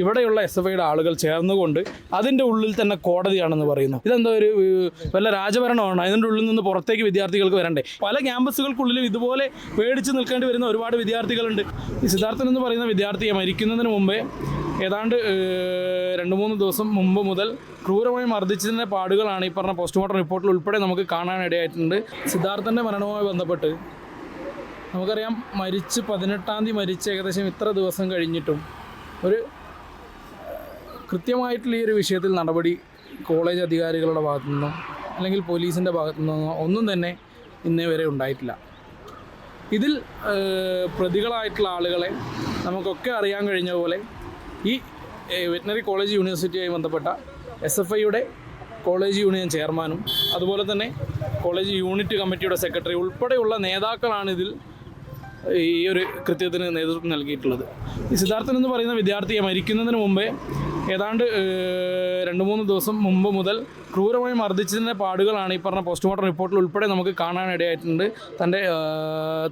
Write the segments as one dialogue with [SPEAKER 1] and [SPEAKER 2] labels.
[SPEAKER 1] ഇവിടെയുള്ള S F ഐയുടെ ആളുകൾ ചേർന്നുകൊണ്ട് അതിന്റെ ഉള്ളിൽ തന്നെ കോടതിയാണെന്ന് പറയുന്നു. ഇതെന്താ ഒരു വല്ല രാജഭരണമാണ്. അതിന്റെ ഉള്ളിൽ നിന്ന് പുറത്തേക്ക് വിദ്യാർത്ഥികൾക്ക് വരണ്ടേ. പല ക്യാമ്പസുകൾക്കുള്ളിലും ഇതുപോലെ പേടിച്ച് നിൽക്കേണ്ടി വരുന്ന ഒരുപാട് വിദ്യാർത്ഥികളുണ്ട്. സിദ്ധാർത്ഥൻ എന്ന് പറയുന്ന വിദ്യാർത്ഥിയെ മരിക്കുന്നതിന് മുമ്പേ ഏതാണ്ട് രണ്ട് മൂന്ന് ദിവസം മുമ്പ് മുതൽ ക്രൂരമായി മർദ്ദിച്ചതിന്റെ പാടുകളാണ് ഈ പറഞ്ഞ പോസ്റ്റ്മോർട്ടം റിപ്പോർട്ടിൽ ഉൾപ്പെടെ നമുക്ക് കാണാനിടയായിട്ടുണ്ട്. സിദ്ധാർത്ഥന്റെ മരണവുമായി ബന്ധപ്പെട്ട് നമുക്കറിയാം മരിച്ച് പതിനെട്ടാം തീയതി മരിച്ച് ഏകദേശം ഇത്ര ദിവസം കഴിഞ്ഞിട്ടും ഒരു കൃത്യമായിട്ടുള്ള ഈ ഒരു വിഷയത്തിൽ നടപടി കോളേജ് അധികാരികളുടെ ഭാഗത്തു നിന്നോ അല്ലെങ്കിൽ പോലീസിന്റെ ഭാഗത്തു നിന്നോ ഒന്നും തന്നെ ഇന്നേ വരെ ഉണ്ടായിട്ടില്ല. ഇതിൽ പ്രതികളായിട്ടുള്ള ആളുകളെ നമുക്കൊക്കെ അറിയാൻ കഴിഞ്ഞ പോലെ ഈ വെറ്റിനറി കോളേജ് യൂണിവേഴ്സിറ്റിയുമായി ബന്ധപ്പെട്ട എസ് എഫ് ഐയുടെ കോളേജ് യൂണിയൻ ചെയർമാനും അതുപോലെ തന്നെ കോളേജ് യൂണിറ്റ് കമ്മിറ്റിയുടെ സെക്രട്ടറി ഉൾപ്പെടെയുള്ള നേതാക്കളാണ് ഇതിൽ ഈ ഒരു കൃത്യത്തിന് നേതൃത്വം നൽകിയിട്ടുള്ളത്. ഈ സിദ്ധാർത്ഥൻ എന്ന് പറയുന്ന വിദ്യാർത്ഥിയെ മരിക്കുന്നതിന് മുമ്പേ ഏതാണ്ട് രണ്ട് മൂന്ന് ദിവസം മുമ്പ് മുതൽ ക്രൂരമായി മർദ്ദിച്ചതിന്റെ പാടുകളാണ് ഈ പറഞ്ഞ പോസ്റ്റ്മോർട്ടം റിപ്പോർട്ടിൽ ഉൾപ്പെടെ നമുക്ക് കാണാനിടയായിട്ടുണ്ട് തന്റെ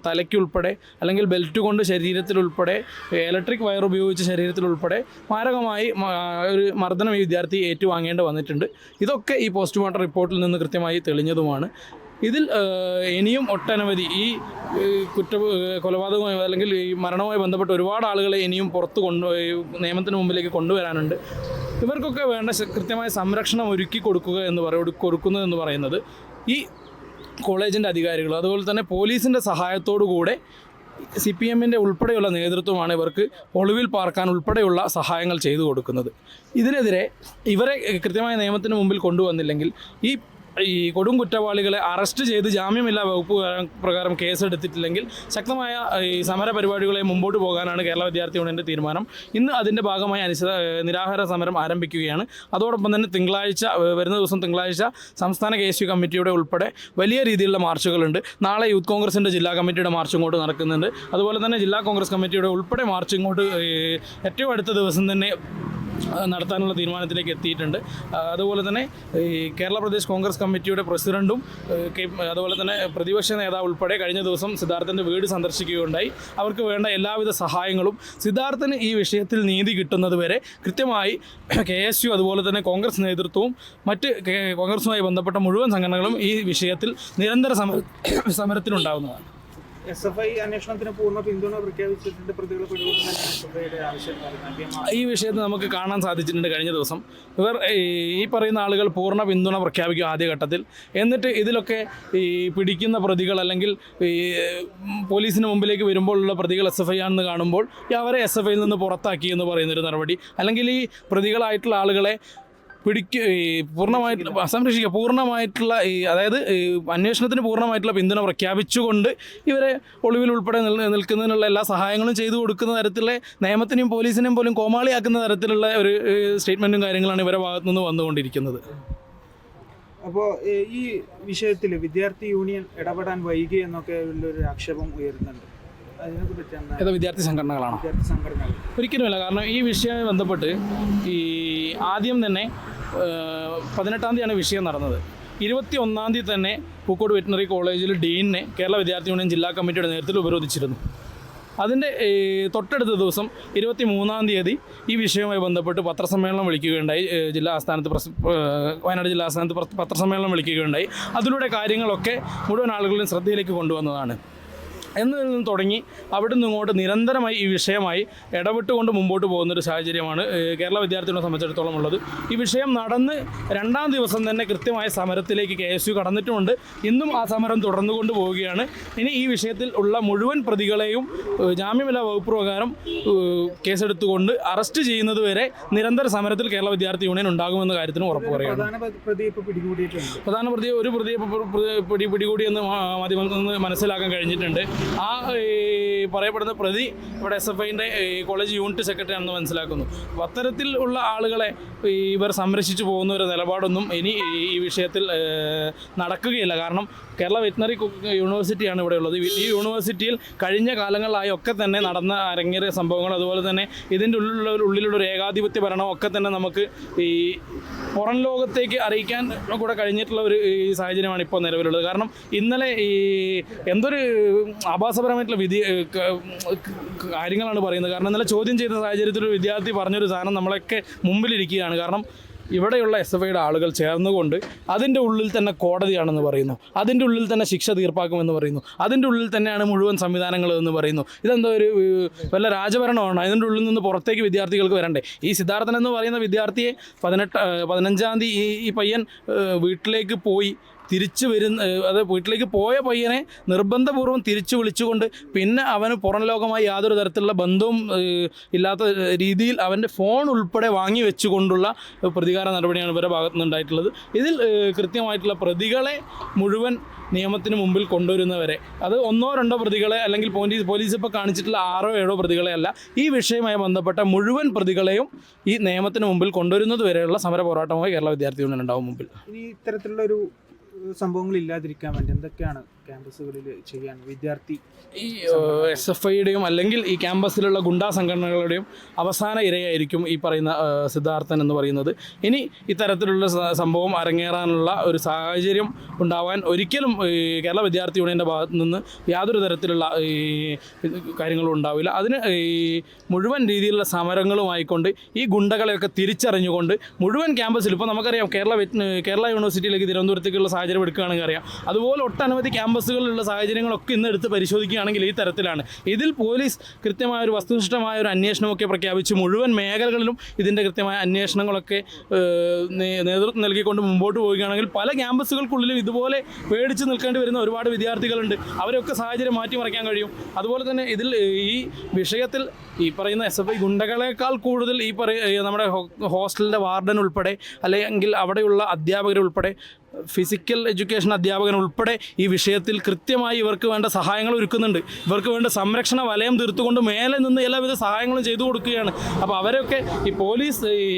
[SPEAKER 1] തലയ്ക്കുൾപ്പെടെ അല്ലെങ്കിൽ ബെൽറ്റ് കൊണ്ട് ശരീരത്തിലുൾപ്പെടെ ഇലക്ട്രിക് വയർ ഉപയോഗിച്ച് ശരീരത്തിലുൾപ്പെടെ മാരകമായി ഒരു മർദ്ദനം ഈ വിദ്യാർത്ഥി ഏറ്റുവാങ്ങേണ്ടി വന്നിട്ടുണ്ട്. ഇതൊക്കെ ഈ പോസ്റ്റ്മോർട്ടം റിപ്പോർട്ടിൽ നിന്ന് കൃത്യമായി തെളിഞ്ഞതുമാണ്. ഇതിൽ ഇനിയും ഒട്ടനവധി ഈ കുറ്റ കൊലപാതകവുമായി അല്ലെങ്കിൽ ഈ മരണവുമായി ബന്ധപ്പെട്ട് ഒരുപാട് ആളുകളെ ഇനിയും പുറത്ത് കൊണ്ടു നിയമത്തിന് മുമ്പിലേക്ക് കൊണ്ടുവരാനുണ്ട്. ഇവർക്കൊക്കെ വേണ്ട കൃത്യമായ സംരക്ഷണം ഒരുക്കി കൊടുക്കുക എന്ന് പറയും കൊടുക്കുന്നത് എന്ന് പറയുന്നത് ഈ കോളേജിന്റെ അധികാരികൾ അതുപോലെ തന്നെ പോലീസിന്റെ സഹായത്തോടു കൂടെ സി പി എമ്മിന്റെ ഉൾപ്പെടെയുള്ള നേതൃത്വമാണ് ഇവർക്ക് ഒളിവിൽ പാർക്കാൻ ഉൾപ്പെടെയുള്ള സഹായങ്ങൾ ചെയ്തു കൊടുക്കുന്നത്. ഇതിനെതിരെ ഇവരെ കൃത്യമായ നിയമത്തിന് മുമ്പിൽ കൊണ്ടുവന്നില്ലെങ്കിൽ ഈ ഈ കൊടും കുറ്റവാളികളെ അറസ്റ്റ് ചെയ്ത് ജാമ്യമില്ലാ വകുപ്പ് പ്രകാരം- കേസെടുത്തിട്ടില്ലെങ്കിൽ ശക്തമായ ഈ സമര പരിപാടികളെ മുമ്പോട്ട് പോകാനാണ് കേരള വിദ്യാർത്ഥി യൂണിയന്റെ തീരുമാനം. ഇന്ന് അതിന്റെ ഭാഗമായി അനിശ്ചിത നിരാഹാര സമരം ആരംഭിക്കുകയാണ്. അതോടൊപ്പം തന്നെ തിങ്കളാഴ്ച വരുന്ന ദിവസം തിങ്കളാഴ്ച സംസ്ഥാന കെ എസ് യു കമ്മിറ്റിയുടെ ഉൾപ്പെടെ വലിയ രീതിയിലുള്ള മാർച്ചുകളുണ്ട്. നാളെ യൂത്ത് കോൺഗ്രസിന്റെ ജില്ലാ കമ്മിറ്റിയുടെ മാർച്ച് ഇങ്ങോട്ട് നടക്കുന്നുണ്ട്. അതുപോലെ തന്നെ ജില്ലാ കോൺഗ്രസ് കമ്മിറ്റിയുടെ ഉൾപ്പെടെ മാർച്ച് ഇങ്ങോട്ട് ഏറ്റവും അടുത്ത ദിവസം തന്നെ നടത്താനുള്ള തീരുമാനത്തിലേക്ക് എത്തിയിട്ടുണ്ട്. അതുപോലെ തന്നെ ഈ കേരള പ്രദേശ് കോൺഗ്രസ് കമ്മിറ്റിയുടെ പ്രസിഡന്റും അതുപോലെ തന്നെ പ്രതിപക്ഷ നേതാവ് ഉൾപ്പെടെ കഴിഞ്ഞ ദിവസം സിദ്ധാർത്ഥന്റെ വീട് സന്ദർശിക്കുകയുണ്ടായി. അവർക്ക് വേണ്ട എല്ലാവിധ സഹായങ്ങളും സിദ്ധാർത്ഥന് ഈ വിഷയത്തിൽ നീതി കിട്ടുന്നത് വരെ കൃത്യമായി കെ എസ് യു അതുപോലെ തന്നെ കോൺഗ്രസ് നേതൃത്വവും മറ്റ് കോൺഗ്രസുമായി ബന്ധപ്പെട്ട മുഴുവൻ സംഘടനകളും ഈ വിഷയത്തിൽ നിരന്തര സമരത്തിനുണ്ടാകുന്നതാണ്
[SPEAKER 2] എസ് എഫ് ഐ അന്വേഷണത്തിന് പൂർണ പിന്തുണ പ്രഖ്യാപിച്ചിട്ടുണ്ട് പ്രതികളെ പിടികൂടുന്ന
[SPEAKER 1] ഈ വിഷയത്തിൽ നമുക്ക് കാണാൻ സാധിച്ചിട്ടുണ്ട് കഴിഞ്ഞ ദിവസം. ഇവർ ഈ പറയുന്ന ആളുകൾ പൂർണ പിന്തുണ പ്രഖ്യാപിക്കും ആദ്യഘട്ടത്തിൽ. എന്നിട്ട് ഇതിലൊക്കെ ഈ പിടിക്കുന്ന പ്രതികൾ അല്ലെങ്കിൽ ഈ പോലീസിന് മുമ്പിലേക്ക് വരുമ്പോഴുള്ള പ്രതികൾ എസ് എഫ് ഐ ആണെന്ന് കാണുമ്പോൾ അവരെ എസ് എഫ് ഐയിൽ നിന്ന് പുറത്താക്കി എന്ന് പറയുന്നൊരു നടപടി. അല്ലെങ്കിൽ ഈ പ്രതികളായിട്ടുള്ള ആളുകളെ പിടിക്കുക ഈ പൂർണമായിട്ട് സംരക്ഷിക്കുക പൂർണമായിട്ടുള്ള ഈ അതായത് അന്വേഷണത്തിന് പൂർണമായിട്ടുള്ള പിന്തുണ പ്രഖ്യാപിച്ചുകൊണ്ട് ഇവരെ ഒളിവിൽ ഉൾപ്പെടെ നിൽക്കുന്നതിനുള്ള എല്ലാ സഹായങ്ങളും ചെയ്തു കൊടുക്കുന്ന തരത്തിലെ നിയമത്തിനെയും പോലീസിനെയും പോലും കോമാളിയാക്കുന്ന തരത്തിലുള്ള ഒരു സ്റ്റേറ്റ്മെന്റും കാര്യങ്ങളാണ് ഇവരെ ഭാഗത്തു നിന്ന് വന്നുകൊണ്ടിരിക്കുന്നത്.
[SPEAKER 2] അപ്പോൾ ഈ വിഷയത്തിൽ വിദ്യാർത്ഥി യൂണിയൻ ഇടപെടാൻ വൈകി എന്നൊക്കെ ഉള്ളൊരു ആക്ഷേപം ഉയരുന്നുണ്ട്.
[SPEAKER 1] വിദ്യാർത്ഥി സംഘടനകളാണ്? ഒരിക്കലുമില്ല. കാരണം ഈ വിഷയവുമായി ബന്ധപ്പെട്ട് ഈ ആദ്യം തന്നെ പതിനെട്ടാം തീയതിയാണ് വിഷയം നടന്നത്. ഇരുപത്തി ഒന്നാം തീയതി തന്നെ പൂക്കോട് വെറ്റിനറി കോളേജിൽ ഡീനിനെ കേരള വിദ്യാർത്ഥി യൂണിയൻ ജില്ലാ കമ്മിറ്റിയുടെ നേതൃത്വത്തിൽ ഉപരോധിച്ചിരുന്നു. അതിന്റെ തൊട്ടടുത്ത ദിവസം ഇരുപത്തി മൂന്നാം തീയതി ഈ വിഷയവുമായി ബന്ധപ്പെട്ട് പത്രസമ്മേളനം വിളിക്കുകയുണ്ടായി. ജില്ലാ ആസ്ഥാനത്ത് പ്രസ് വയനാട് ജില്ലാ ആസ്ഥാനത്ത് പത്രസമ്മേളനം വിളിക്കുകയുണ്ടായി. അതിലൂടെ കാര്യങ്ങളൊക്കെ മുഴുവൻ ആളുകളുടെയും ശ്രദ്ധയിലേക്ക് കൊണ്ടുവന്നതാണ്. എന്നതിൽ നിന്ന് തുടങ്ങി അവിടെ നിന്ന് ഇങ്ങോട്ട് നിരന്തരമായി ഈ വിഷയമായി ഇടപെട്ടുകൊണ്ട് മുമ്പോട്ട് പോകുന്നൊരു സാഹചര്യമാണ് കേരള വിദ്യാർത്ഥികളെ സംബന്ധിച്ചിടത്തോളം ഉള്ളത്. ഈ വിഷയം നടന്ന് രണ്ടാം ദിവസം തന്നെ കൃത്യമായ സമരത്തിലേക്ക് കെ എസ് യു കടന്നിട്ടുമുണ്ട്. ഇന്നും ആ സമരം തുടർന്നുകൊണ്ട് പോവുകയാണ്. ഇനി ഈ വിഷയത്തിൽ ഉള്ള മുഴുവൻ പ്രതികളെയും ജാമ്യമില്ലാ വകുപ്പ് പ്രകാരം കേസെടുത്തുകൊണ്ട് അറസ്റ്റ് ചെയ്യുന്നത് വരെ നിരന്തര സമരത്തിൽ കേരള വിദ്യാർത്ഥി യൂണിയൻ ഉണ്ടാകുമെന്ന കാര്യത്തിന് ഉറപ്പ് പറയുന്നു
[SPEAKER 2] പ്രധാന പ്ര- പ്രതി
[SPEAKER 1] ഒരു പ്രതി പിടി പിടികൂടിയെന്ന് മാധ്യമങ്ങളിൽ നിന്ന് മനസ്സിലാക്കാൻ കഴിഞ്ഞിട്ടുണ്ട്. ആ പറയപ്പെടുന്ന പ്രതി ഇവിടെ എസ് എഫ് ഐന്റെ കോളേജ് യൂണിറ്റ് സെക്രട്ടറി ആണെന്ന് മനസ്സിലാക്കുന്നു. അപ്പോൾ അത്തരത്തിൽ ഉള്ള ആളുകളെ ഇവർ സംരക്ഷിച്ചു പോകുന്ന ഒരു നിലപാടൊന്നും ഇനി ഈ- വിഷയത്തിൽ നടക്കുകയില്ല. കാരണം കേരള വെറ്റിനറി യൂണിവേഴ്സിറ്റിയാണ് ഇവിടെ ഉള്ളത്. ഈ- യൂണിവേഴ്സിറ്റിയിൽ കഴിഞ്ഞ കാലങ്ങളിലായി ഒക്കെ തന്നെ നടന്ന അരങ്ങേറിയ സംഭവങ്ങൾ അതുപോലെ തന്നെ ഇതിന്റെ ഉള്ളിലുള്ള ഉള്ളിലുള്ള ഒരു ഏകാധിപത്യ ഭരണം ഒക്കെ തന്നെ നമുക്ക് ഈ പുറം ലോകത്തേക്ക് അറിയിക്കാൻ കൂടെ കഴിഞ്ഞിട്ടുള്ള ഒരു സാഹചര്യമാണ് ഇപ്പോൾ നിലവിലുള്ളത്. കാരണം ഇന്നലെ ഈ എന്തൊരു ആഭാസപരമായിട്ടുള്ള വിധി കാര്യങ്ങളാണ് പറയുന്നത്. കാരണം ഇന്നലെ ചോദ്യം ചെയ്ത സാഹചര്യത്തിൽ ഒരു വിദ്യാർത്ഥി പറഞ്ഞൊരു സാധനം നമ്മളൊക്കെ മുമ്പിലിരിക്കുകയാണ്. കാരണം ഇവിടെയുള്ള എസ് എഫ് ഐയുടെ ആളുകൾ ചേർന്നുകൊണ്ട് അതിന്റെ ഉള്ളിൽ തന്നെ കോടതിയാണെന്ന് പറയുന്നു. അതിന്റെ ഉള്ളിൽ തന്നെ ശിക്ഷ തീർപ്പാക്കുമെന്ന് പറയുന്നു. അതിന്റെ ഉള്ളിൽ തന്നെയാണ് മുഴുവൻ സംവിധാനങ്ങൾ എന്ന് പറയുന്നു. ഇതെന്തോ ഒരു വല്ല രാജഭരണമാണ്? അതിന്റെ ഉള്ളിൽ നിന്ന് പുറത്തേക്ക് വിദ്യാർത്ഥികൾക്ക് വരണ്ടേ? ഈ സിദ്ധാർത്ഥൻ എന്ന് പറയുന്ന വിദ്യാർത്ഥിയെ പതിനെട്ട് പതിനഞ്ചാം തീയതി ഈ പയ്യൻ വീട്ടിലേക്ക് പോയി തിരിച്ചു വരുന്ന അത് വീട്ടിലേക്ക് പോയ പയ്യനെ നിർബന്ധപൂർവം തിരിച്ചു വിളിച്ചുകൊണ്ട് പിന്നെ അവന് പുറം ലോകമായി യാതൊരു തരത്തിലുള്ള ബന്ധവും ഇല്ലാത്ത രീതിയിൽ അവന്റെ ഫോൺ ഉൾപ്പെടെ വാങ്ങി വെച്ചുകൊണ്ടുള്ള പ്രതികാര നടപടിയാണ് ഇവരുടെ ഭാഗത്തു നിന്നുണ്ടായിട്ടുള്ളത്. ഇതിൽ കൃത്യമായിട്ടുള്ള പ്രതികളെ മുഴുവൻ നിയമത്തിന് മുമ്പിൽ കൊണ്ടുവരുന്നവരെ അത് ഒന്നോ രണ്ടോ പ്രതികളെ അല്ലെങ്കിൽ പോലീസ് പോലീസ് ഇപ്പോൾ കാണിച്ചിട്ടുള്ള ആറോ ഏഴോ പ്രതികളെ അല്ല ഈ വിഷയവുമായി ബന്ധപ്പെട്ട മുഴുവൻ പ്രതികളെയും ഈ നിയമത്തിന് മുമ്പിൽ കൊണ്ടുവരുന്നത് വരെയുള്ള സമര പോരാട്ടമായി കേരള വിദ്യാർത്ഥി യൂണിയൻ ഉണ്ടാവും മുമ്പിൽ.
[SPEAKER 2] ഇത്തരത്തിലുള്ള ഒരു സംഭവങ്ങൾ ഇല്ലാതിരിക്കാൻ വേണ്ടി എന്തൊക്കെയാണ് ക്യാമ്പസുകളിൽ ചെയ്യാൻ വിദ്യാർത്ഥി
[SPEAKER 1] ഈ എസ് എഫ് ഐയുടെയും അല്ലെങ്കിൽ ഈ ക്യാമ്പസിലുള്ള ഗുണ്ടാ സംഘടനകളുടെയും അവസാന ഇരയായിരിക്കും ഈ പറയുന്ന സിദ്ധാർത്ഥൻ എന്ന് പറയുന്നത്. ഇനി ഇത്തരത്തിലുള്ള സംഭവം അരങ്ങേറാനുള്ള ഒരു സാഹചര്യം ഉണ്ടാവാൻ ഒരിക്കലും കേരള വിദ്യാർത്ഥി യൂണിയന്റെ ഭാഗത്ത് നിന്ന് യാതൊരു തരത്തിലുള്ള ഈ കാര്യങ്ങളും ഉണ്ടാവില്ല. അതിന് ഈ മുഴുവൻ രീതിയിലുള്ള സമരങ്ങളുമായിക്കൊണ്ട് ഈ ഗുണ്ടകളെയൊക്കെ തിരിച്ചറിഞ്ഞുകൊണ്ട് മുഴുവൻ ക്യാമ്പസിൽ ഇപ്പോൾ നമുക്കറിയാം കേരള കേരള യൂണിവേഴ്സിറ്റിയിലേക്ക് തിരുവനന്തപുരത്തേക്കുള്ള സാഹചര്യം എടുക്കുകയാണെങ്കിൽ അറിയാം. അതുപോലെ ഒട്ടനവധി ക്യാമ്പസുകളിലുള്ള സാഹചര്യങ്ങളൊക്കെ ഇന്ന് എടുത്ത് പരിശോധിക്കുകയാണെങ്കിൽ ഈ തരത്തിലാണ്. ഇതിൽ പോലീസ് കൃത്യമായ ഒരു വസ്തുനിഷ്ഠമായ ഒരു അന്വേഷണമൊക്കെ പ്രഖ്യാപിച്ച്. മുഴുവൻ മേഖലകളിലും ഇതിന്റെ കൃത്യമായ അന്വേഷണങ്ങളൊക്കെ നേതൃത്വം നൽകിക്കൊണ്ട് മുമ്പോട്ട് പോവുകയാണെങ്കിൽ പല ക്യാമ്പസുകൾക്കുള്ളിലും ഇതുപോലെ പേടിച്ച് നിൽക്കേണ്ടി വരുന്ന ഒരുപാട് വിദ്യാർത്ഥികളുണ്ട്. അവരൊക്കെ സാഹചര്യം മാറ്റിമറിക്കാൻ കഴിയും. അതുപോലെ തന്നെ ഇതിൽ ഈ വിഷയത്തിൽ ഈ പറയുന്ന എസ് എഫ് ഐ ഗുണ്ടകളെക്കാൾ കൂടുതൽ ഈ പറയ നമ്മുടെ ഹോസ്റ്റലിന്റെ വാർഡൻ ഉൾപ്പെടെ അല്ലെങ്കിൽ അവിടെയുള്ള അധ്യാപകരുൾപ്പെടെ ഫിസിക്കൽ എഡ്യൂക്കേഷൻ അധ്യാപകൻ ഉൾപ്പെടെ ഈ വിഷയത്തിൽ കൃത്യമായി ഇവർക്ക് വേണ്ട സഹായങ്ങൾ ഒരുക്കുന്നുണ്ട്. ഇവർക്ക് വേണ്ട സംരക്ഷണ വലയം തീർത്തുകൊണ്ട് മേലെ നിന്ന് എല്ലാവിധ സഹായങ്ങളും ചെയ്തു കൊടുക്കുകയാണ്. അപ്പോൾ അവരൊക്കെ ഈ പോലീസ് ഈ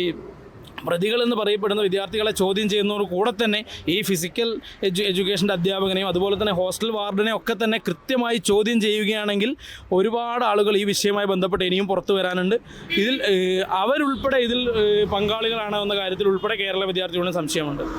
[SPEAKER 1] പ്രതികൾ എന്ന് പറയപ്പെടുന്ന വിദ്യാർത്ഥികളെ ചോദ്യം ചെയ്യുന്നതോട് കൂടെ തന്നെ ഈ ഫിസിക്കൽ എഡ്യു എഡ്യൂക്കേഷന്റെ അധ്യാപകനെയും അതുപോലെ തന്നെ ഹോസ്റ്റൽ വാർഡനെയും ഒക്കെ തന്നെ കൃത്യമായി ചോദ്യം ചെയ്യുകയാണെങ്കിൽ ഒരുപാട് ആളുകൾ ഈ വിഷയവുമായി ബന്ധപ്പെട്ട് ഇനിയും പുറത്തു വരാനുണ്ട്. ഇതിൽ അവരുൾപ്പെടെ ഇതിൽ പങ്കാളികളാണോ എന്ന കാര്യത്തിൽ ഉൾപ്പെടെ കേരള വിദ്യാർത്ഥികളുടെ സംശയമുണ്ട്.